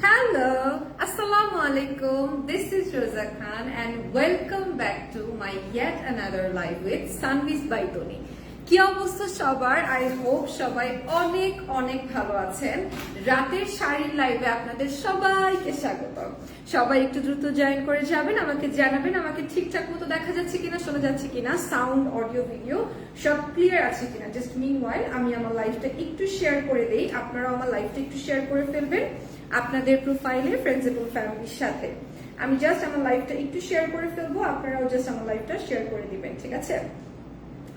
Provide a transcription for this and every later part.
Hello, Assalamu alaikum. This is Rosa Khan and welcome back to my yet another live with Sanvis by Tony. কি অবস্থা সবার? I hope সবাই অনেক অনেক ভালো আছেন। রাতের শাড়ির লাইভে আপনাদের সবাইকে স্বাগত সবাই একটু দ্রুত জয়েন করে যাবেন, আমাকে জানাবেন, আমাকে ঠিকঠাক মতো দেখা যাচ্ছে কিনা, শোনা যাচ্ছে কিনা সাউন্ড অডিও ভিডিও সব ক্লিয়ার আছে কিনা। জাস্ট মিন আমি আমার লাইফটা একটু শেয়ার করে দেই। আপনারাও আমার লাইফটা একটু শেয়ার করে ফেলবেন আপনাদের প্রোফাইলে ফ্রেন্ডস এবং ফ্যামিলির সাথে। আমি জাস্ট আমার লাইফটা একটু শেয়ার করে ফেলব, আপনারাও জাস্ট আমার লাইফটা শেয়ার করে দিবেন, ঠিক আছে?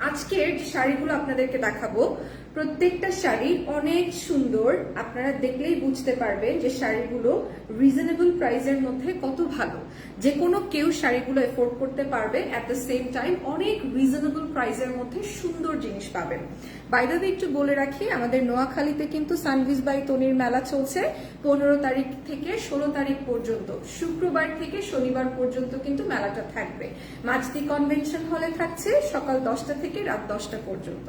আজকের যে শাড়িগুলো আপনাদেরকে দেখাবো, প্রত্যেকটা শাড়ি অনেক সুন্দর। আপনারা দেখলেই বুঝতে পারবেন যে শাড়িগুলো রিজনেবল প্রাইসের মধ্যে কত ভালো। যে কোনো কেউ শাড়িগুলো এফোর্ড করতে পারবে অ্যাট দ্য সেম টাইম অনেক রিজনেবল প্রাইসের মধ্যে সুন্দর জিনিস পাবেন। বাইরে একটু বলে রাখি, আমাদের নোয়াখালীতে কিন্তু সানভিস বাই তনির মেলা চলছে। পনেরো তারিখ থেকে ষোলো তারিখ পর্যন্ত। শুক্রবার থেকে শনিবার পর্যন্ত কিন্তু মেলাটা থাকবে। মাঝদি কনভেনশন হলে থাকছে, সকাল দশটা থেকে রাত দশটা পর্যন্ত।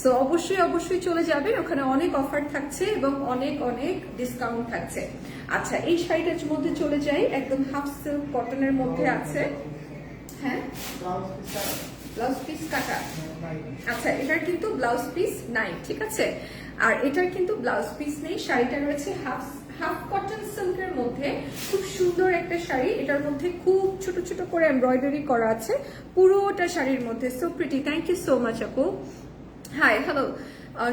সো অবশ্যই অবশ্যই চলে যাবেন। ওখানে অনেক অফার থাকছে এবং অনেক অনেক ডিসকাউন্ট থাকছে। আচ্ছা এই শাড়িটার মধ্যে চলে যাই। একদম হাফ সিল্ক কটনের মধ্যে আছে। হ্যাঁ? ব্লাউজ পিস কাটা। আচ্ছা এটার কিন্তু ব্লাউজ পিস নাই ঠিক আছে? আর এটার কিন্তু ব্লাউজ পিস নেই। শাড়িটা রয়েছে হাফ হাফ কটন সিল্কের মধ্যে খুব সুন্দর একটা শাড়ি। এটার মধ্যে খুব ছোট ছোট করে এমব্রয়ডারি করা আছে। পুরোটা শাড়ির মধ্যে। So pretty thank you so much আপু। হাই হ্যালো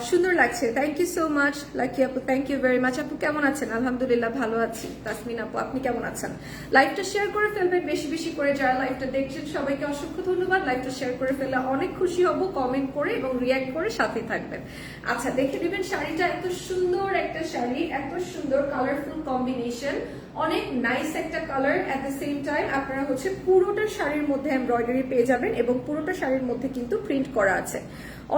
সুন্দর লাগছে। Thank you so much lucky আপু থ্যাংক ইউ ভেরি মাচ আপু, কেমন আছেন? আলহামদুলিল্লাহ ভালো আছি। তাসমিন আপু, আপনি কেমন আছেন? লাইভটা শেয়ার করে ফেলবেন, বেশি বেশি করে। যারা লাইভটা দেখছেন, সবাইকে অসংখ্য ধন্যবাদ। লাইভটা শেয়ার করে ফেললে অনেক খুশি হব। কমেন্ট করে এবং রিয়াক্ট করে সাথে থাকবেন। আচ্ছা দেখে নেবেন শাড়িটা। এত সুন্দর একটা শাড়ি, এত সুন্দর কালারফুল কম্বিনেশন অনেক নাইস একটা colour at the same time আপনারা হচ্ছে পুরোটা শাড়ির মধ্যে এমব্রয়ডারি পেয়ে যাবেন এবং পুরোটা শাড়ির মধ্যে কিন্তু প্রিন্ট করা আছে।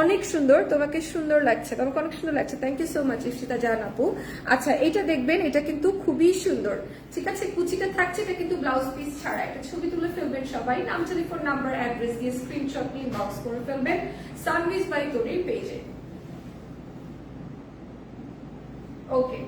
অনেক সুন্দর, তোমাকে সুন্দর লাগছে, তোমাকে অনেক সুন্দর লাগছে। Thank you so much Ifsita জান আপু। আচ্ছা এটা দেখবেন, এটা কিন্তু খুবই সুন্দর। ঠিক আছে, কুচিটা থাকছে, এটা কিন্তু ব্লাউজ পিস ছাড়া। এটা ছবি তুলে ফেলবেন সবাই, নাম টেলিফোন নাম্বার অ্যাড্রেস দিয়ে স্ক্রিনশট নিয়ে বক্স করে ফেলবেন। সানভিস বাই তরির পেজে ওকে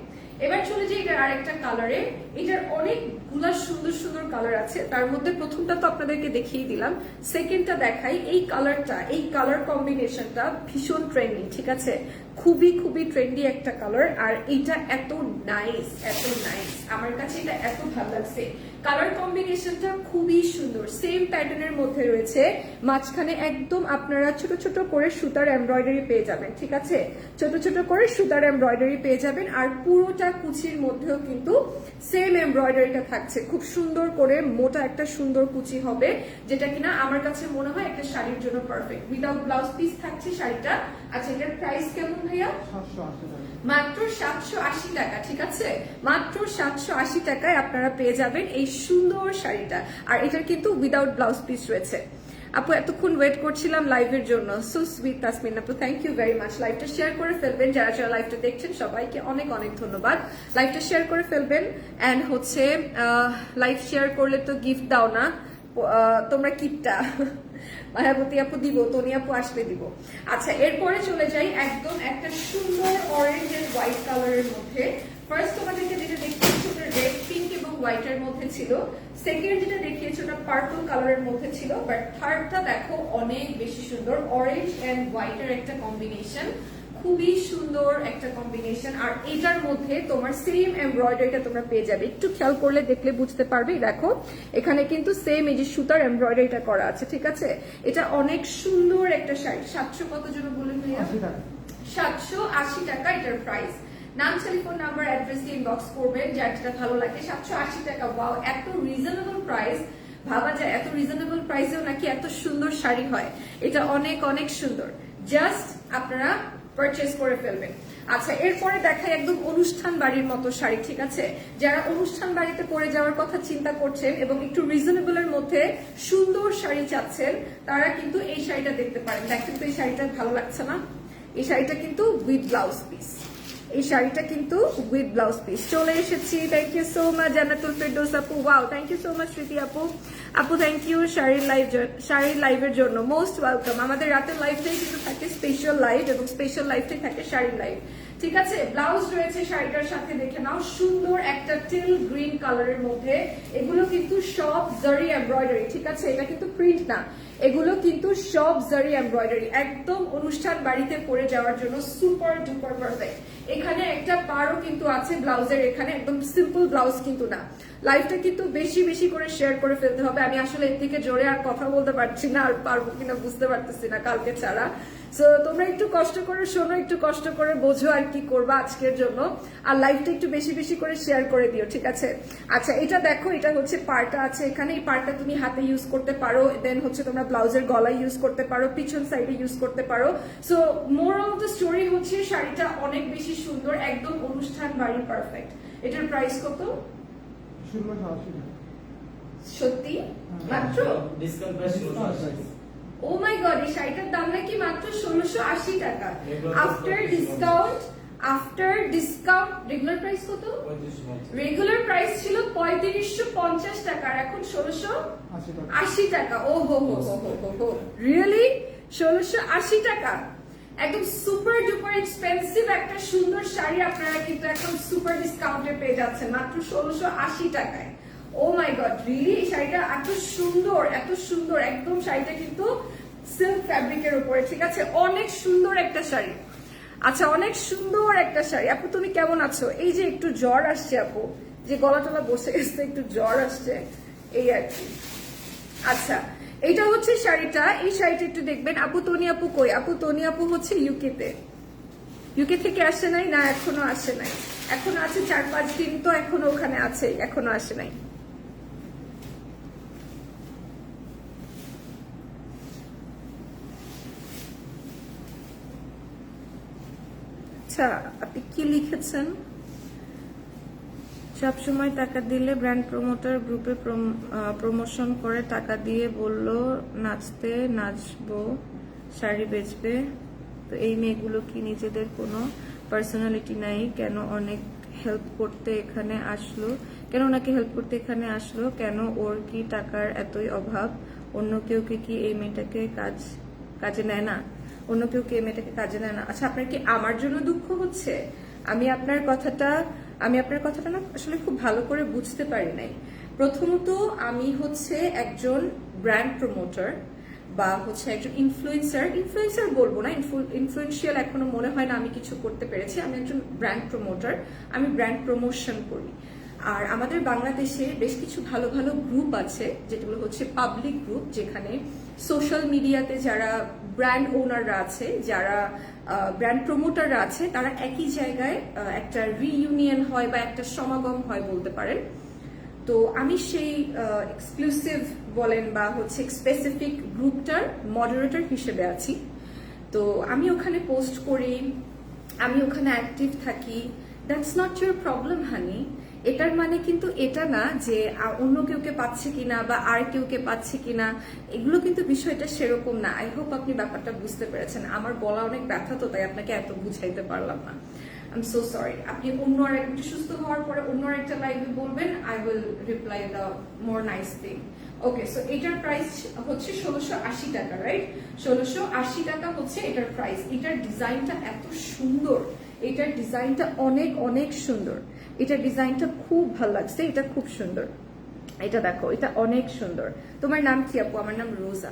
এবার চলে যাই এটার আরেকটা কালারে এটার অনেকগুলা সুন্দর সুন্দর কালার আছে। তার মধ্যে প্রথমটা তো আপনাদেরকে দেখিয়ে দিলাম। সেকেন্ডটা দেখাই। এই কালারটা এই কালার কম্বিনেশনটা ভীষণ ট্রেন্ডি ঠিক আছে? খুবই খুবই ট্রেন্ডি একটা কালার আর এটা এত নাইস এত নাইস আমার কাছে এটা এত ভালো লাগছে। কালার কম্বিনেশনটা খুবই সুন্দর। সেম প্যাটার্নের মধ্যে রয়েছে। মাঝখানে একদম আপনারা ছোট ছোট করে সুতার এমব্রয়ডারি পেয়ে যাবেন, ঠিক আছে? ছোট ছোট করে সুতার এমব্রয়ডারি পেয়ে যাবেন আর পুরোটা কুচির মধ্যেও কিন্তু সেম এমব্রয়ডারিটা থাকছে। খুব সুন্দর করে মোটা একটা সুন্দর কুচি হবে, যেটা কিনা আমার কাছে মনে হয় একটা শাড়ির জন্য পারফেক্ট উইদাউট ব্লাউজ পিস থাকছে শাড়িটা। আচ্ছা এটার প্রাইস কেমন ভাইয়া? মাত্র সাতশো আশি টাকা, ঠিক আছে? মাত্র সাতশো আশি টাকায় আপনারা পেয়ে যাবেন এই সুন্দর শাড়িটা। আর এটার কিন্তু উইদাউট ব্লাউজ পিস রয়েছে। আপু, এতক্ষণ ওয়েট করছিলাম লাইভের জন্য। সো সুইট তাসমিন আপু থ্যাংক ইউ ভেরি মাচ লাইভটা শেয়ার করে ফেলবেন। যারা যারা লাইভটা দেখছেন, সবাইকে অনেক অনেক ধন্যবাদ। লাইভটা শেয়ার করে ফেলবেন। অ্যান্ড হচ্ছে লাইভ শেয়ার করলে তো গিফট দাও না। তোমরা কিপটা। মায়াবতী আপু দিব, তনি আপু আসলে দিব। আচ্ছা এরপরে চলে যাই একদম একটা সুন্দর অরেঞ্জ এন্ড হোয়াইট কালারের মধ্যে। ফার্স্ট তোমাদেরকে যেটা দেখিয়েছি, ওটা রেড পিঙ্ক এবং হোয়াইটের মধ্যে ছিল। সেকেন্ড যেটা দেখিয়েছি, ওটা পার্পল কালারের মধ্যে ছিল। বাট থার্ডটা দেখো অনেক বেশি সুন্দর অরেঞ্জ এন্ড হোয়াইটের একটা কম্বিনেশন খুবই সুন্দর একটা কম্বিনেশন আর এটার মধ্যে তোমার সেম এমব্রয়ডারিটা তোমরা পেয়ে যাবে। একটু খেয়াল করলে দেখলে বুঝতে পারবে। দেখো এখানে কিন্তু সেম এই যে সুতার এমব্রয়ডারিটা করা আছে ঠিক আছে? এটা অনেক সুন্দর একটা শাড়ি। সাতশো কত জন বললেন ভাইয়া? সাতশো আশি টাকা এটার প্রাইস নাম টেলিফোন নাম্বার অ্যাড্রেস দিয়ে ইনবক্স করবেন যার যেটা ভালো লাগে। সাতশো আশি টাকা ওয়াও এত রিজনেবল প্রাইস ভাবা যায় এত রিজনেবল প্রাইসেও নাকি এত সুন্দর শাড়ি হয়। এটা অনেক অনেক সুন্দর। জাস্ট আপনারা পারচেস করে ফেলবেন। আচ্ছা এরপরে দেখাই একদম অনুষ্ঠান বাড়ির মতো শাড়ি, ঠিক আছে? যারা অনুষ্ঠান বাড়িতে পরে যাওয়ার কথা চিন্তা করছেন এবং একটু রিজনেবলের মধ্যে সুন্দর শাড়ি চাচ্ছেন, তারা কিন্তু এই শাড়িটা দেখতে পারেন। দেখেন তো এই শাড়িটা ভালো লাগছে না? এই শাড়িটা কিন্তু উইথ ব্লাউজ পিস এই শাড়িটা কিন্তু উইথ ব্লাউজ পিস চলে এসেছি। Thank you so much Jannatul Ferdous আপু। Wow thank you so much Smriti আপু। আপু থ্যাংক ইউ শাড়ির লাইভ শাড়ির লাইভের জন্য। মোস্ট ওয়েলকাম আমাদের রাতের লাইভটাই কিন্তু থাকে স্পেশাল লাইভ এবং স্পেশাল লাইভটাই থাকে শাড়ির লাইভ ঠিক আছে? ব্লাউজ রয়েছে শাড়িটার সাথে দেখে নাও। সুন্দর একটা টিল গ্রিন কালারের মধ্যে। এগুলো কিন্তু সব জারি এমব্রয়ডারি ঠিক আছে? এটা কিন্তু প্রিন্ট না। এগুলো কিন্তু সব জারি এমব্রয়ডারি একদম অনুষ্ঠান বাড়িতে পরে যাওয়ার জন্য সুপার ডুপার পারফেক্ট এখানে একটা পারও কিন্তু আছে ব্লাউজের, এখানে একদম সিম্পল ব্লাউজ কিন্তু না। লাইফটা কিন্তু বেশি বেশি করে শেয়ার করে ফেলতে হবে। আমি আসলে এর থেকে জোরে আর কথা বলতে পারছি না, আর পারব কিনা বুঝতে পারতেছি না কালকে ছাড়া। সো তোমরা একটু কষ্ট করে শোনো, একটু কষ্ট করে বোঝো আর কি করবা আজকের জন্য। আর লাইফটা একটু বেশি বেশি করে শেয়ার করে দিও, ঠিক আছে? আচ্ছা এটা দেখো, এটা হচ্ছে পার্টটা আছে এখানে। এই পার্টটা তুমি হাতে ইউজ করতে পারো। দেন হচ্ছে তোমরা ব্লাউজের গলায় ইউজ করতে পারো, পিছন সাইডে ইউজ করতে পারো। So more of the story হচ্ছে শাড়িটা অনেক বেশি সুন্দর একদম অনুষ্ঠান বাড়ি পারফেক্ট এটার প্রাইস কত? ষোলোশো আশি টাকা। সত্যি? মাত্র? ও মাই গড এই শাড়িটার দাম নাকি মাত্র ষোলোশো আশি টাকা। After discount after discount regular price কত? রেগুলার প্রাইস ছিল পঁয়ত্রিশশো পঞ্চাশ টাকা আর এখন ষোলোশো আশি টাকা। ও হো হো হো হো হো রিয়েলি ষোলোশো আশি টাকা? একদম সুপার ডুপার এক্সপেন্সিভ একটা সুন্দর শাড়ি আপনারা কিন্তু একদম সুপার ডিসকাউন্টে পেয়ে যাচ্ছেন, মাত্র ষোলোশো আশি টাকায়। ও মাই গড রিলি এই শাড়িটা এত সুন্দর এত সুন্দর, একদম শাড়িটা কিন্তু সিল্ক ফ্যাব্রিকের উপরে, ঠিক আছে? অনেক সুন্দর একটা শাড়ি। আচ্ছা অনেক সুন্দর একটা শাড়ি। আপু, তুমি কেমন আছো? এই যে একটু জ্বর আসছে, আপু। যে গলা টলা বসে গেছে, একটু জ্বর আসছে, এই আর কি। আচ্ছা এটা হচ্ছে শাড়িটা। এই শাড়িটা একটু দেখবেন। আপু, তনি আপু কই? আপু, তনি আপু হচ্ছে ইউকেতে ইউকে থেকে আসে নাই? না, এখনও আসে নাই। এখনও আছে চার পাঁচ দিন তো এখনও ওখানে আছে। এখনও আসে নাই। আচ্ছা আপনি কি লিখেছেন? সব সময় টাকা দিলে ব্র্যান্ড প্রমোটার গ্রুপে প্রমোশন করে টাকা দিয়ে বলল, নাচতে নাচবো, শাড়ি বেচবে। তো এই মেয়েগুলো কি নিজেদের কোনো পার্সোনালিটি নাই? কেন অনেক হেল্প করতে এখানে আসলো? কেন ওনাকে হেল্প করতে এখানে আসলো? কেন ওর কি টাকার এতই অভাব? অন্য কেউ কি কি এই মেয়েটাকে কাজ, কাজে নেয় না? অন্য কেউ কি এই মেয়েটাকে কাজে নেয় না? আচ্ছা আপনার কি আমার জন্য দুঃখ হচ্ছে? আমি আপনার কথাটা আমি আপনার কথাটা না আসলে খুব ভালো করে বুঝতে পারি নাই। প্রথমত আমি হচ্ছে একজন ব্র্যান্ড প্রমোটার বা হচ্ছে একজন ইনফ্লুয়েন্সার ইনফ্লুয়েন্সার বলব না ইনফ্লুয়েন্সিয়াল এখনও মনে হয় না আমি কিছু করতে পেরেছি। আমি একজন ব্র্যান্ড প্রমোটার আমি ব্র্যান্ড প্রমোশন করি। আর আমাদের বাংলাদেশে বেশ কিছু ভালো ভালো গ্রুপ আছে, যেগুলো হচ্ছে পাবলিক গ্রুপ যেখানে সোশ্যাল মিডিয়াতে যারা ব্র্যান্ড ওনাররা আছে, যারা ব্র্যান্ড প্রমোটাররা আছে, তারা একই জায়গায় একটা রিইউনিয়ন হয় বা একটা সমাগম হয় বলতে পারেন। তো আমি সেই এক্সক্লুসিভ বলেন বা হচ্ছে স্পেসিফিক গ্রুপটার মডারেটর হিসেবে আছি। তো আমি ওখানে পোস্ট করি, আমি ওখানে অ্যাক্টিভ থাকি। That's not your problem honey এটার মানে কিন্তু এটা না যে অন্য কেউকে পাচ্ছে কিনা বা আর কেউকে পাচ্ছে কিনা, এগুলো কিন্তু বিষয়টা সেরকম না। আই হোপ আপনি ব্যাপারটা বুঝতে পেরেছেন। আমার বলা অনেক ব্যথা তো, তাই আপনাকে এত বুঝাইতে পারলাম না। আই এম সো সরি আপনি অন্য আর একটু সুস্থ হওয়ার পরে অন্য একটা লাইভে বলবেন I will reply the more nice thing okay so এটার প্রাইস হচ্ছে ষোলোশো আশি টাকা রাইট ষোলোশো আশি টাকা হচ্ছে এটার প্রাইস এটার ডিজাইনটা এত সুন্দর। এটার ডিজাইনটা অনেক অনেক সুন্দর। এটার ডিজাইনটা খুব ভালো লাগছে, এটা খুব সুন্দর। এটা দেখো, এটা অনেক সুন্দর। তোমার নাম কি আপু? আমার নাম রোজা।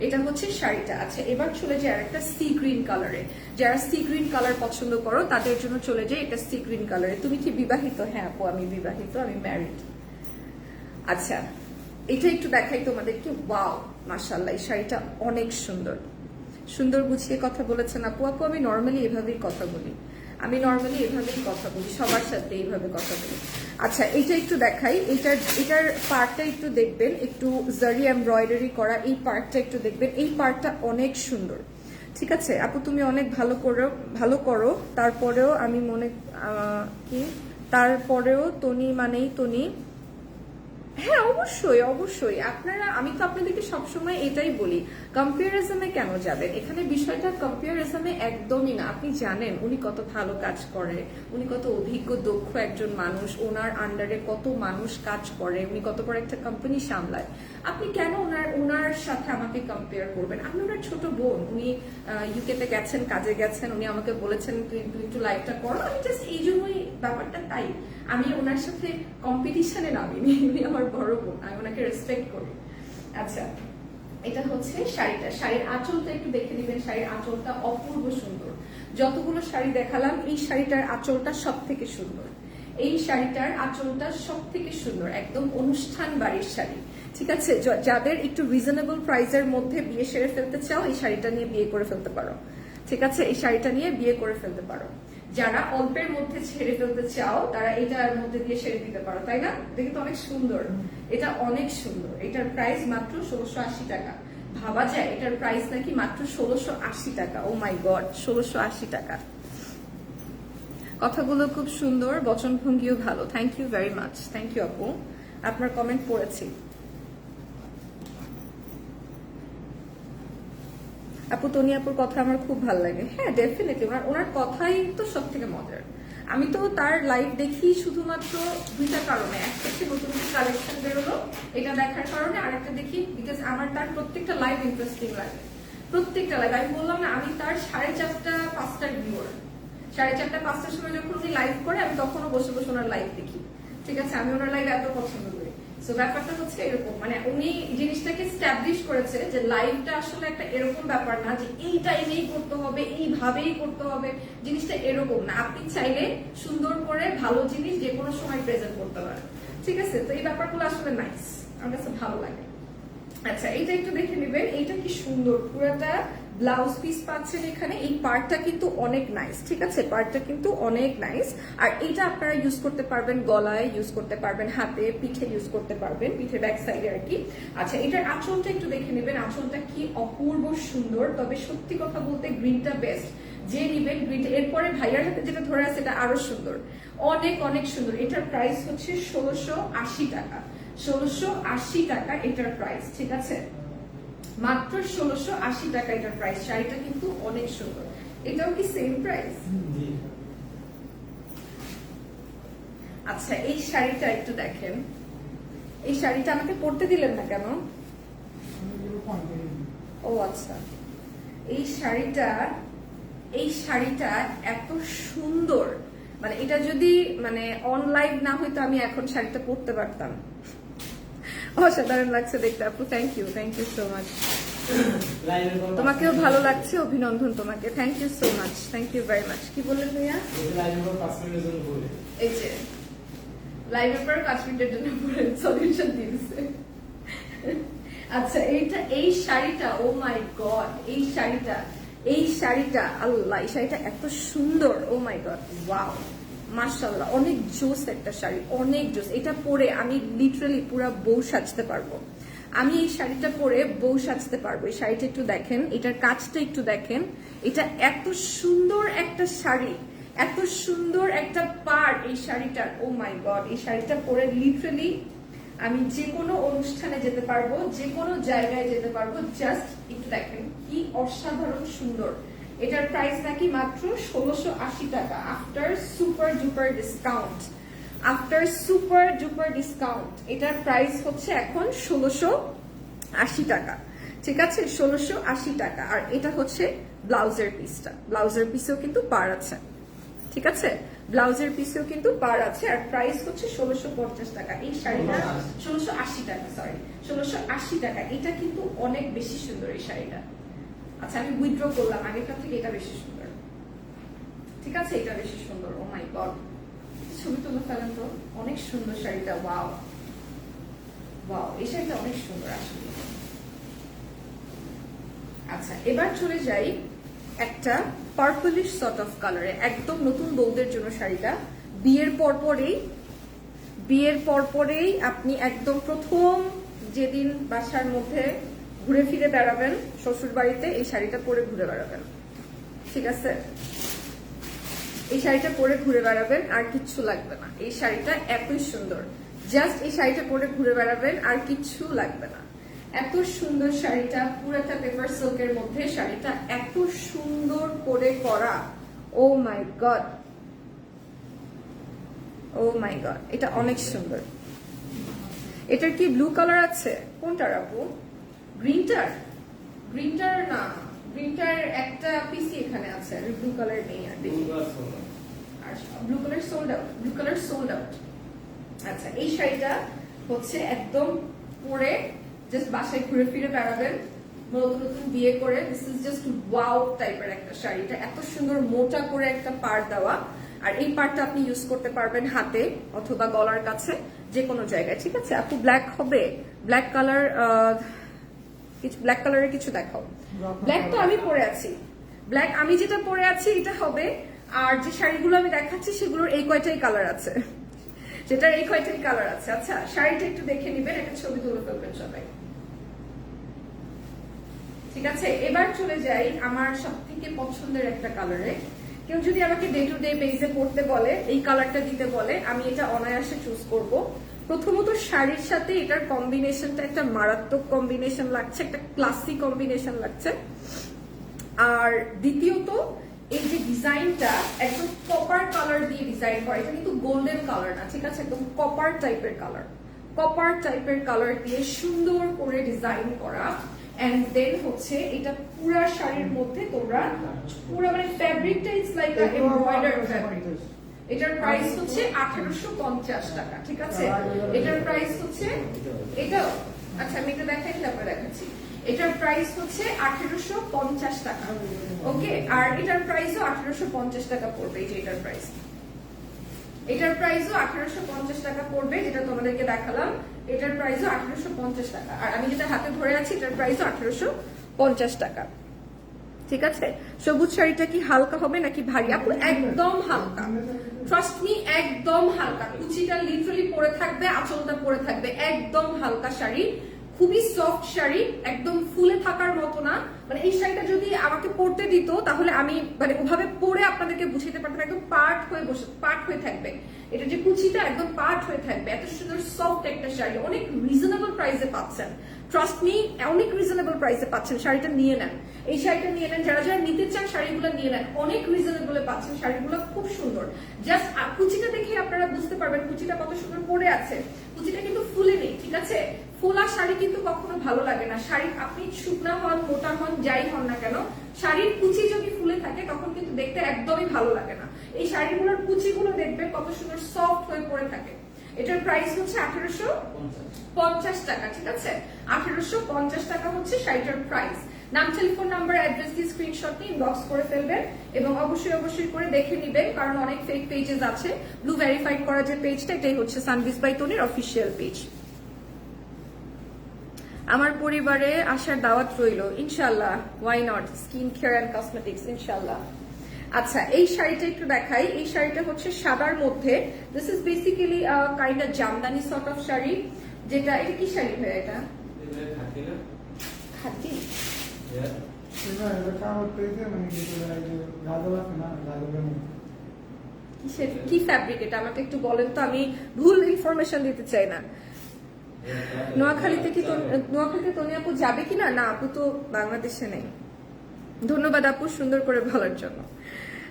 এটা হচ্ছে শাড়িটা। আছে এবার চলে যায় আরেকটা সি গ্রিন কালারে। যারা সি গ্রিন কালার পছন্দ করো, তাদের জন্য চলে যায় এটা সি গ্রিন কালারে। তুমি কি বিবাহিত? হ্যাঁ আপু, আমি বিবাহিত, আমি ম্যারিড। আচ্ছা এটা একটু দেখাই তোমাদেরকে। ওয়াও মাশাল্লাহ এই শাড়িটা অনেক সুন্দর। সুন্দর গুছিয়ে কথা বলেছেন আপু। আপু, আমি নর্মালি এভাবেই কথা বলি। আমি নর্মালি এভাবেই কথা বলি, সবার সাথে এইভাবে কথা বলি। আচ্ছা এটা একটু দেখাই। এটার এটার পার্টটা একটু দেখবেন, একটু জারি এমব্রয়ডারি করা এই পার্টটা একটু দেখবেন। এই পার্টটা অনেক সুন্দর। ঠিক আছে? আপু, তুমি অনেক ভালো করো ভালো করো। তারপরেও আমি মনে কি? তারপরেও তনি মানেই তনি। হ্যাঁ অবশ্যই অবশ্যই। আপনারা, আমি তো আপনাদেরকে সবসময় এটাই বলি কম্পারিজমে কেন যাবেন? এখানে বিষয়টা কম্পারিজমে একদমই না। আপনি জানেন, উনি কত ভালো কাজ করে, উনি কত অভিজ্ঞ, দক্ষ একজন মানুষ, ওনার আন্ডারে কত মানুষ কাজ করে, উনি কত বড় একটা কোম্পানি সামলায়। আপনি কেন ওনার ওনার সাথে আমাকে কম্পেয়ার করবেন? আপনি ওনার ছোট বোন, উনি ইউকেতে গেছেন, কাজে গেছেন, উনি আমাকে বলেছেন, তুই একটু লাইফটা করো। আমি জাস্ট এই জন্যই ব্যাপারটা তাই। আমি ওনার সাথে কম্পিটিশনে নামিনি, উনি আমার বড় বোন, আমি ওনাকে রেসপেক্ট করি। আচ্ছা এটা হচ্ছে শাড়িটা। শাড়ির আঁচলটা একটু দেখে নেবেন, শাড়ির আঁচলটা অপূর্ব সুন্দর। যতগুলো শাড়ি দেখালাম, এই শাড়িটার আঁচলটা সব থেকে সুন্দর। এই শাড়িটার আঁচলটা সব থেকে সুন্দর, একদম অনুষ্ঠান বাড়ির শাড়ি। ঠিক আছে? যাদের একটু রিজনেবল প্রাইসের মধ্যে বিয়ে সেরে ফেলতে চাও, এই শাড়িটা নিয়ে বিয়ে করে ফেলতে পারো। ঠিক আছে? এই শাড়িটা নিয়ে বিয়ে করে ফেলতে পারো। যারা অল্পের মধ্যে ছেড়ে ফেলতে চাও, তারা এটার মধ্যে দিয়ে সেরে দিতে পারো, তাই না? দেখে তো অনেক সুন্দর। এটা অনেক সুন্দর। এটার প্রাইস মাত্র ষোলোশো আশি টাকা। ভাবা যায় এটার প্রাইস নাকি মাত্র ষোলোশো আশি টাকা। ও মাই গড ষোলোশো আশি টাকা। কথাগুলো খুব সুন্দর, বচনভঙ্গিও ভালো। Thank you very much thank you আপু। আপনার কমেন্ট পড়েছি। আপু তনি আপুর কথা আমার খুব ভালো লাগে। হ্যাঁ ডেফিনেটলি ওনার ওনার কথাই তো সব থেকে মজার আমি তো তার লাইভ দেখি শুধুমাত্র দুইটা কারণে। একটা হচ্ছে নতুন কালেকশন বেরোলো, এটা দেখার কারণে আর একটা দেখি বিকজ আমার তার প্রত্যেকটা লাইভ ইন্টারেস্টিং লাগে। প্রত্যেকটা লাইভ আমি বললাম না, আমি তার সাড়ে চারটা পাঁচটার ভিউয়ার সাড়ে চারটা, পাঁচটার সময় যখন উনি লাইভ করে, আমি তখনও বসে বসে ওনার লাইভ দেখি। ঠিক আছে, আমি ওনার লাইভ এত পছন্দ করি। সো ব্যাপারটা হচ্ছে এরকম মানে উনি জিনিসটাকে স্ট্যাবলিশ করেছে যে লাইফটা আসলে একটা এরকম ব্যাপার না যে এই টাইমেই করতে হবে, এইভাবেই করতে হবে, জিনিসটা এরকম না। আপনি চাইলে সুন্দর করে ভালো জিনিস যে কোনো সময় প্রেজেন্ট করতে পারেন। ঠিক আছে? তো এই ব্যাপারগুলো আসলে নাইস আমার কাছে ভালো লাগে। আচ্ছা এটা একটু দেখে নেবেন। এইটা কি সুন্দর? পুরোটা ব্লাউজ পিস পাচ্ছেন এখানে। এই পার্টটা কিন্তু অনেক নাইস ঠিক আছে? পার্টটা কিন্তু অনেক নাইস আর এটা আপনারা ইউজ করতে পারবেন গলায় ইউজ করতে পারবেন হাতে, পিঠে ইউজ করতে পারবেন, পিঠে ব্যাক সাইডে আর কি। আচ্ছা এটার আঁচলটা একটু দেখে নেবেন। আঁচলটা কি অপূর্ব সুন্দর, তবে সত্যি কথা বলতে গ্রিনটা বেস্ট যে নিবেন গ্রিনটা এরপরে ভাইয়ার হাতে যেটা ধরে আছে এটা আরও সুন্দর। অনেক অনেক সুন্দর। এটার প্রাইস হচ্ছে ষোলোশো টাকা। ষোলোশো আশি টাকা এটার প্রাইস ঠিক আছে? মাত্র ষোলোশো আশি টাকা এটার প্রাইস শাড়িটা কিন্তু অনেক সুন্দর। এটাও কি সেম প্রাইস আচ্ছা এই শাড়িটা একটু দেখেন। এই শাড়িটা আমাকে পরতে দিলেন না কেন? ও আচ্ছা। এই শাড়িটা এই শাড়িটা এত সুন্দর। মানে এটা যদি মানে অনলাইন না হইতো আমি এখন শাড়িটা পরতে পারতাম। অসাধারণ লাগছে দেখতে আপু thank you thank you so much তোমাকেও ভালো লাগছে, অভিনন্দন তোমাকে thank you so much thank you very much কি বললেন ভাইয়া? এই যে লাইভের পর পাঁচ মিনিটের জন্য সলিউশন দিয়ে দিছে। আচ্ছা এইটা, এই শাড়িটা ও মাই গড এই শাড়িটা এই শাড়িটা, আল্লাহ, এই শাড়িটা এত সুন্দর ও মাই গড ওয়াও মার্শাল্লাহ অনেক জোস একটা শাড়ি, অনেক জোস। এটা পরে আমি লিটারালি পুরা বউ সাজতে পারব। আমি এই শাড়িটা পরে বউ সাজতে পারব। এই শাড়িটা একটু দেখেন, এটার কাজটা একটু দেখেন। এটা এত সুন্দর একটা শাড়ি, এত সুন্দর একটা পার্ট এই শাড়িটার। ও মাই গড এই শাড়িটা পরে লিটারালি আমি যে কোনো অনুষ্ঠানে যেতে পারব যে কোনো জায়গায় যেতে পারব। জাস্ট একটু দেখেন, কি অসাধারণ সুন্দর। এটার প্রাইস নাকি মাত্র ষোলোশো আশি টাকা after super duper discount after super duper discount এটার প্রাইস হচ্ছে এখন ষোলোশো আশি টাকা। ঠিক আছে? ষোলোশো আশি টাকা। আর এটা হচ্ছে ব্লাউজের পিসটা ব্লাউজের পিসেও কিন্তু পার আছে। ঠিক আছে? ব্লাউজের পিসেও কিন্তু পার আছে। আর প্রাইস হচ্ছে ষোলোশো পঞ্চাশ টাকা। এই শাড়িটা ষোলোশো আশি টাকা সরি। ষোলোশো আশি টাকা। এটা কিন্তু অনেক বেশি সুন্দর এই শাড়িটা। আচ্ছা আমি উইথড্র করলাম। আগেরটার থেকে এটা বেশি সুন্দর। ঠিক আছে? এটা বেশি সুন্দর। ও মাই গড ছবি তুলে ফেলেন তো। অনেক সুন্দর শাড়িটা। ওয়াও ওয়াও এই শাড়িটা অনেক সুন্দর আসলে। আচ্ছা এবার চলে যাই একটা পার্পলিশ সর্ট অফ কালারে একদম নতুন বউদের জন্য শাড়িটা। বিয়ের পরপরেই বিয়ের পরপরেই আপনি একদম প্রথম যেদিন বাসার মধ্যে ঘুরে ফিরে বেড়াবেন শ্বশুর বাড়িতে এই শাড়িটা পরে ঘুরে বেড়াবেন। ঠিক আছে? এই শাড়িটা পরে ঘুরে বেড়াবেন, আর কিচ্ছু লাগবে না। এই শাড়িটা এতই সুন্দর। জাস্ট এই শাড়িটা পরে ঘুরে বেড়াবেন, আর কিচ্ছু লাগবে না। এত সুন্দর শাড়িটা, পুরোটা পেপার সিল্কের মধ্যে শাড়িটা এত সুন্দর করে করা। ও মাই গড। ও মাই গড, এটা অনেক সুন্দর। এটার কি ব্লু কালার আছে? কোনটার আপু গ্রিনটার গ্রিনটার না গ্রিনটার একটা পিসি এখানে আছে আর ব্লু কালার নেই আর দেখি। Blue colour sold out blue colour sold out আচ্ছা এই শাড়িটা হচ্ছে একদম পরে জাস্ট বাসায় ঘুরে ফিরে বেড়াবেন নতুন নতুন বিয়ে করে দিস ইজ জাস্ট ওয়াও টাইপের একটা শাড়ি। এটা এত সুন্দর মোটা করে একটা পাড় দেওয়া আর এই পাড়টা আপনি ইউজ করতে পারবেন হাতে অথবা গলার কাছে যে কোনো জায়গায় ঠিক আছে? আপু ব্ল্যাক হবে? ব্ল্যাক কালার কিছু ব্ল্যাক কালারের কিছু দেখাও। ব্ল্যাক তো আমি পরে আছি। ব্ল্যাক আমি যেটা পরে আছি এটা হবে আর যে শাড়িগুলো আমি দেখাচ্ছি সেগুলোর এই কয়টাই কালার আছে। যেটার এই কয়টাই কালার আছে। আচ্ছা শাড়িটা একটু দেখে নিবেন একটা ছবি তুলে ফেলবেন সবাই। ঠিক আছে এবার চলে যাই আমার সব থেকে পছন্দের একটা কালারে কেউ যদি আমাকে ডে টু ডে বেসে পড়তে বলে এই কালারটা দিতে বলে আমি এটা অনায়াসে চুজ করব। প্রথমত শাড়ির সাথে এটার কম্বিনেশনটা একটা মারাত্মক কম্বিনেশন লাগছে একটা ক্লাসি কম্বিনেশন লাগছে। আর দ্বিতীয়ত এই যে ডিজাইনটা একদম কপার কালার দিয়ে ডিজাইন করা এটা কিন্তু গোল্ডেন কালার না ঠিক আছে? একদম কপার টাইপের কালার কপার টাইপের কালার দিয়ে সুন্দর করে ডিজাইন করা। এন্ড দেন হচ্ছে এটা পুরা শাড়ির মধ্যে তোমরা পুরো মানে ফ্যাব্রিকটা is like a embroidered fabric এটার প্রাইস হচ্ছে আঠারোশো পঞ্চাশ টাকা, ঠিক আছে? এটার প্রাইস হচ্ছে এটাও আচ্ছা আমি এটা দেখাই, তারপরে দেখাচ্ছি। এটার প্রাইস হচ্ছে আঠারোশো পঞ্চাশ টাকা ওকে আর এটার প্রাইসও আঠারোশো পঞ্চাশ টাকা পড়বে, এই যে এটার প্রাইস এটার প্রাইসও আঠারোশো পঞ্চাশ টাকা পড়বে, যেটা তোমাদেরকে দেখালাম। এটার প্রাইসও আঠারোশো পঞ্চাশ টাকা। আর আমি যেটা হাতে ধরে আছি, এটার প্রাইসও আঠারোশো পঞ্চাশ টাকা। ঠিক আছে? সবুজ শাড়িটা কি হালকা হবে নাকি ভারী? আপু, একদম হালকা। ট্রাস্ট মি একদম হালকা। কুচিটা লিটারালি পরে থাকবে, আঁচলটা পরে থাকবে। একদম হালকা শাড়ি। খুবই সফট শাড়ি, একদম ফুলে থাকার মতো না। মানে এই শাড়িটা যদি আমাকে পরতে দিত, তাহলে আমি মানে ওভাবে পরে আপনাদেরকে বুঝাতে পারতাম একদম পার্ট হয়ে বসে পার্ট হয়ে থাকবে। এটা যে কুচিটা একদম পার্ট হয়ে থাকবে। এত সুন্দর সফট একটা শাড়ি। অনেক রিজনেবল প্রাইসে পাচ্ছেন। ট্রাস্ট মি অনেক রিজনেবল প্রাইসে পাচ্ছেন। শাড়িটা নিয়ে নেন। এই শাড়িটা নিয়ে নেন, যারা যারা নিতে চান শাড়িগুলো নিয়ে নেন। অনেক রিজনেবলে পাচ্ছেন, শাড়িগুলো খুব সুন্দর। জাস্ট কুচিটা দেখে আপনারা বুঝতে পারবেন কুচিটা কত সুন্দর পরে আছে। কুচিটা কিন্তু ফুলে নেই, ঠিক আছে? ফোলা শাড়ি কিন্তু কখনো ভালো লাগে না। শাড়ি আপনি শুকনা হন, মোটা হন, যাই হন না কেন, শাড়ির কুচি যদি ফুলে থাকে, তখন কিন্তু দেখতে একদমই ভালো লাগে না। এই শাড়িগুলোর কুচিগুলো দেখবে কত সুন্দর সফট হয়ে পড়ে থাকে। এটার প্রাইস হচ্ছে আঠারোশো পঞ্চাশ টাকা, ঠিক আছে? আঠারোশো পঞ্চাশ টাকা হচ্ছে শাড়িটার প্রাইস নাম টেলিফোন নাম্বার অ্যাড্রেস দিয়ে স্ক্রিনশট নিয়ে ইনবক্স করে ফেলবেন এবং অবশ্যই অবশ্যই করে দেখে নিবেন কারণ অনেক ফেক পেজেস আছে। ব্লু ভেরিফাইড করা যে পেজটা এটাই হচ্ছে সানভিস বাই তনির অফিসিয়াল পেজ আমার পরিবারে আসার দাওয়াত রইল ইনশাল্লাহ why not skin care and cosmetics ইনশাল্লাহ আচ্ছা এই শাড়িটা একটু দেখাই। এই শাড়িটা হচ্ছে সাদার মধ্যে। This is basically kind of Jamdani sort of sari. যেটা এটা কি শাড়ি ভাই এটা? কিসের কি ফ্যাব্রিক এটা? আমাকে একটু বলেন তো আমি ভুল ইনফরমেশন দিতে চাই না। নোয়াখালীতে কি নোয়াখালীতে তনি আপু যাবে কিনা? না আপু তো বাংলাদেশে নেই। ধন্যবাদ আপু সুন্দর করে বলার জন্য।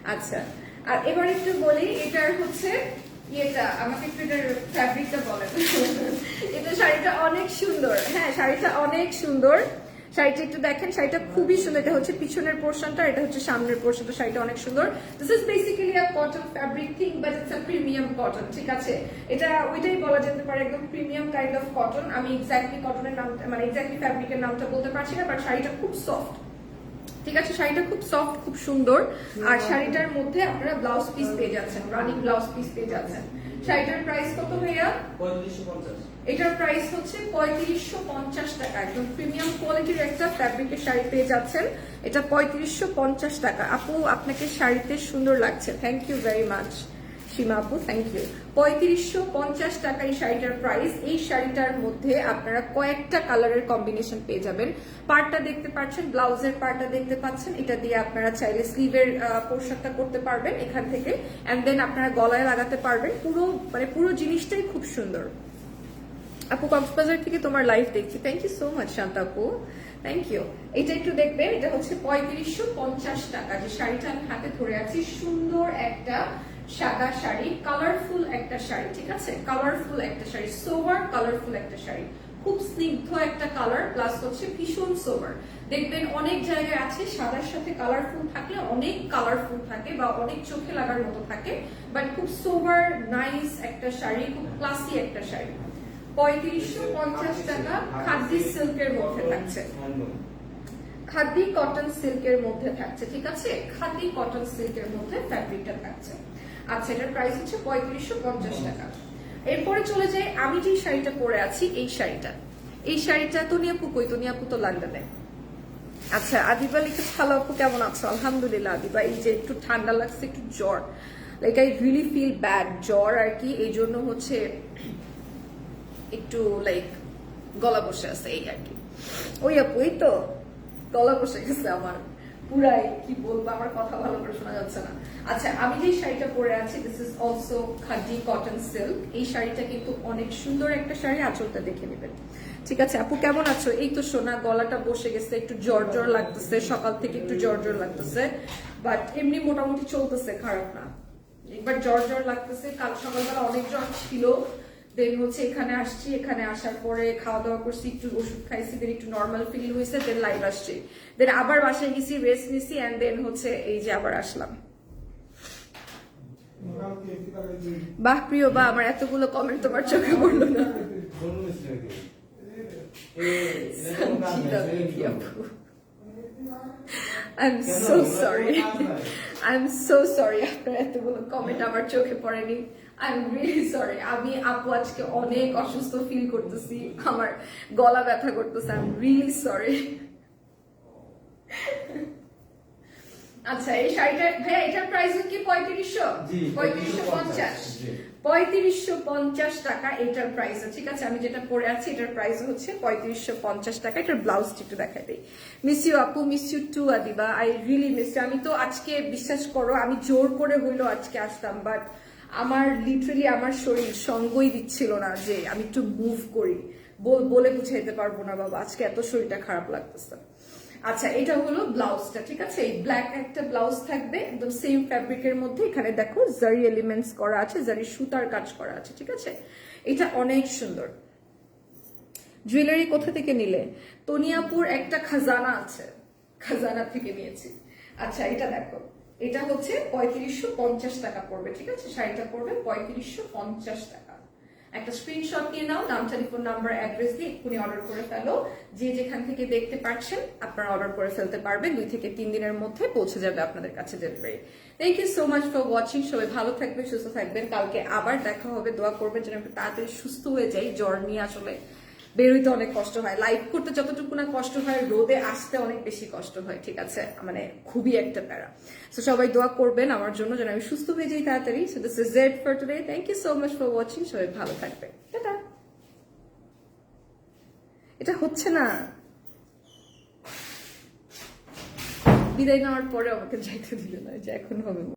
আচ্ছা আর এবার একটু বলি এটার হচ্ছে ইয়েটা আমাকে একটু এটার ফ্যাব্রিকটা বলেন। এটা শাড়িটা অনেক সুন্দর। হ্যাঁ শাড়িটা অনেক সুন্দর। শাড়িটা একটু দেখেন, শাড়িটা খুবই সুন্দর। এটা হচ্ছে পিছনের পোর্শনটা, এটা হচ্ছে সামনের পোর্শনটা শাড়িটা অনেক সুন্দর। This is basically a cotton fabric thing but it's a premium cotton ঠিক আছে? এটা ওইটাই বলা যেতে পারে, একদম প্রিমিয়াম কাইন্ড অফ কটন আমি এক্স্যাক্টলি কটনের নাম মানে এক্স্যাক্টলি ফ্যাব্রিকের নামটা বলতে পারছি না বাট শাড়িটা খুব সফট ঠিক আছে? শাড়িটা খুব সফট খুব সুন্দর। আর শাড়িটার মধ্যে আপনারা ব্লাউজ পিস পেয়ে যাচ্ছেন রানিং ব্লাউজ পিস পেয়ে যাচ্ছেন। শাড়িটার প্রাইস কত ভাইয়া? এটার প্রাইস হচ্ছে পঁয়ত্রিশশো পঞ্চাশ টাকা। একদম প্রিমিয়াম কোয়ালিটির একটা ফ্যাব্রিকের শাড়ি পেয়ে যাচ্ছেন। এটা পঁয়ত্রিশশো পঞ্চাশ টাকা। আপু আপনাকে শাড়িতে সুন্দর লাগছে। Thank you very much Seema আপু থ্যাংক ইউ পঁয়ত্রিশশো পঞ্চাশ টাকা এই শাড়িটার প্রাইস এই শাড়িটার মধ্যে আপনারা কয়েকটা কালারের কম্বিনেশন পেয়ে যাবেন। পার্টটা দেখতে পাচ্ছেন, ব্লাউজের পার্টটা দেখতে পাচ্ছেন, এটা দিয়ে আপনারা চাইলে স্লিভের পোশাকটা করতে পারবেন এখান থেকে। অ্যান্ড দেন আপনারা গলায় লাগাতে পারবেন। পুরো মানে পুরো জিনিসটাই খুব সুন্দর। আপু কক্সবাজার থেকে তোমার লাইভ দেখছি। Thank you so much Shanta আপু। থ্যাংক ইউ এটা একটু দেখবে এটা হচ্ছে পঁয়ত্রিশশো পঞ্চাশ টাকা। যে শাড়িটা আমি হাতে ধরে আছি, সুন্দর একটা সাদা শাড়ি কালারফুল একটা শাড়ি, ঠিক আছে? কালারফুল একটা শাড়ি সোভার কালারফুল একটা শাড়ি। খুব স্নিগ্ধ একটা কালার প্লাস হচ্ছে ভীষণ সোভার দেখবেন অনেক জায়গায় আছে সাদার সাথে কালারফুল থাকলে অনেক কালারফুল থাকে বা অনেক চোখে লাগার মতো থাকে বাট খুব সোভার নাইস একটা শাড়ি, খুব ক্লাসি একটা শাড়ি। পঁয়ত্রিশশো পঞ্চাশ টাকা খাদি সিল্কের মধ্যে থাকছে। খাদি কটন সিল্কের মধ্যে থাকছে, ঠিক আছে? খাদি কটন সিল্কের মধ্যে ফ্যাব্রিকটা থাকছে। আচ্ছা এটার প্রাইস হচ্ছে পঁয়ত্রিশশো পঞ্চাশ টাকা। এরপরে চলে যাই, আমি যে শাড়িটা পরে আছি, এই শাড়িটা। এই শাড়িটা তনি আপু কই? তনি আপু তো লন্ডনে আচ্ছা আদিবা লিখেছে ভালো আপু, কেমন আছো? আলহামদুলিল্লাহ, আদিবা, এই যে একটু ঠান্ডা লাগছে, একটু জ্বর। Like I really feel bad জ্বর আর কি, এই জন্য হচ্ছে একটু লাইক গলা বসে আছে, এই আর কি। ওই আপু, এই তো, গলা বসে গেছে আমার। পুরাই, কি বলব, আমার কথা ভালো করে শোনা যাচ্ছে না। আচ্ছা আমি যে শাড়িটা পরে আছি this is also khadi cotton silk এই শাড়িটা কিন্তু অনেক সুন্দর একটা শাড়ি, আঁচলটা দেখে নেবেন। ঠিক আছে, আপু, কেমন আছো? এই তো সোনা, গলাটা বসে গেছে, একটু জ্বর জ্বর লাগতেছে, সকাল থেকে একটু জ্বর জ্বর লাগতেছে। বাট এমনি মোটামুটি চলতেছে, খারাপ না। একবার জ্বর জ্বর লাগতেছে, কাল সকালবেলা অনেক জ্বর ছিল। দেন হচ্ছে, এখানে আসছি, এখানে আসার পরে খাওয়া দাওয়া করছি, একটু ওষুধ খাইছি দেন একটু নর্মাল ফিল হয়েছে দেন লাইভ আসছি। দেন আবার বাসায় গেছি রেস্ট নিছি অ্যান্ড দেন হচ্ছে এই যে আবার আসলাম। বাহ, প্রিয় বা, আমার এতগুলো কমেন্ট তোমার চোখে পড়ল না। আপনার এতগুলো কমেন্ট আমার চোখে পড়েনি। আই এম রিয়েলি সরি আমি আপু আজকে অনেক অসুস্থ ফিল করতেছি আমার গলা ব্যথা করতেছে আই এম রিয়েলি সরি আচ্ছা এই শাড়িটা ভাইয়া এটার প্রাইস কি পঁয়ত্রিশশো? পঁয়ত্রিশশো পঞ্চাশ পঁয়ত্রিশশো পঞ্চাশ টাকা এটার প্রাইস ঠিক আছে আমি যেটা পরে আছি এটার প্রাইস হচ্ছে পঁয়ত্রিশশো পঞ্চাশ টাকা। এটার ব্লাউজ একটু দেখাই দিই। মিস ইউ আপু miss you too Adiba. I really miss আমি তো আজকে বিশ্বাস করো আমি জোর করে হইল আজকে আসতাম বাট আমার লিটারেলি আমার শরীর সঙ্গই দিচ্ছিল না যে আমি একটু মুভ করি। বল- বুঝাইতে পারব না, বাবা, আজকে এত শরীরটা খারাপ লাগতেছে। আচ্ছা এটা হলো ব্লাউজটা ঠিক আছে? এই ব্ল্যাক একটা ব্লাউজ থাকবে, একদম সেম ফ্যাব্রিকের মধ্যে। এখানে দেখো জারি এলিমেন্টস করা আছে জারি সুতার কাজ করা আছে, ঠিক আছে? এটা অনেক সুন্দর। জুয়েলারি কোথা থেকে নিলে? তনিয়াপুর একটা খাজানা আছে। খাজানা থেকে নিয়েছি। আচ্ছা এটা দেখো। এটা হচ্ছে পঁয়ত্রিশশো পঞ্চাশ টাকা পড়বে, ঠিক আছে? শাড়িটা পড়বে পঁয়ত্রিশশো পঞ্চাশ টাকা। একটা স্ক্রিনশট নিয়ে নাও, নাম টেলিফোন নাম্বার অ্যাড্রেস দিয়ে এক্ষুনি অর্ডার করে ফেলো। যে যেখান থেকে দেখতে পাচ্ছেন আপনারা অর্ডার করে ফেলতে পারবেন। দুই থেকে তিন দিনের মধ্যে পৌঁছে যাবে আপনাদের কাছে delivery thank you so much for watching সবাই ভালো থাকবেন, সুস্থ থাকবেন। কালকে আবার দেখা হবে। দোয়া করবেন যেন তাড়াতাড়ি সুস্থ হয়ে যাই। জ্বর নিয়ে আসলে বেরোইতে অনেক কষ্ট হয়। লাইভ করতে যতটুকু না কষ্ট হয়, রোদে আসতে অনেক বেশি কষ্ট হয়, ঠিক আছে? মানে খুবই একটা প্যারা। সো সবাই দোয়া করবেন আমার জন্য যেন আমি সুস্থ হয়ে যাই তাড়াতাড়ি। So this is it for today thank you so much for watching সবাই ভালো থাকবে টাটা। এটা হচ্ছে না? বিদায় নেওয়ার পরে আমাকে যাইতে দিল না যে এখন হবে।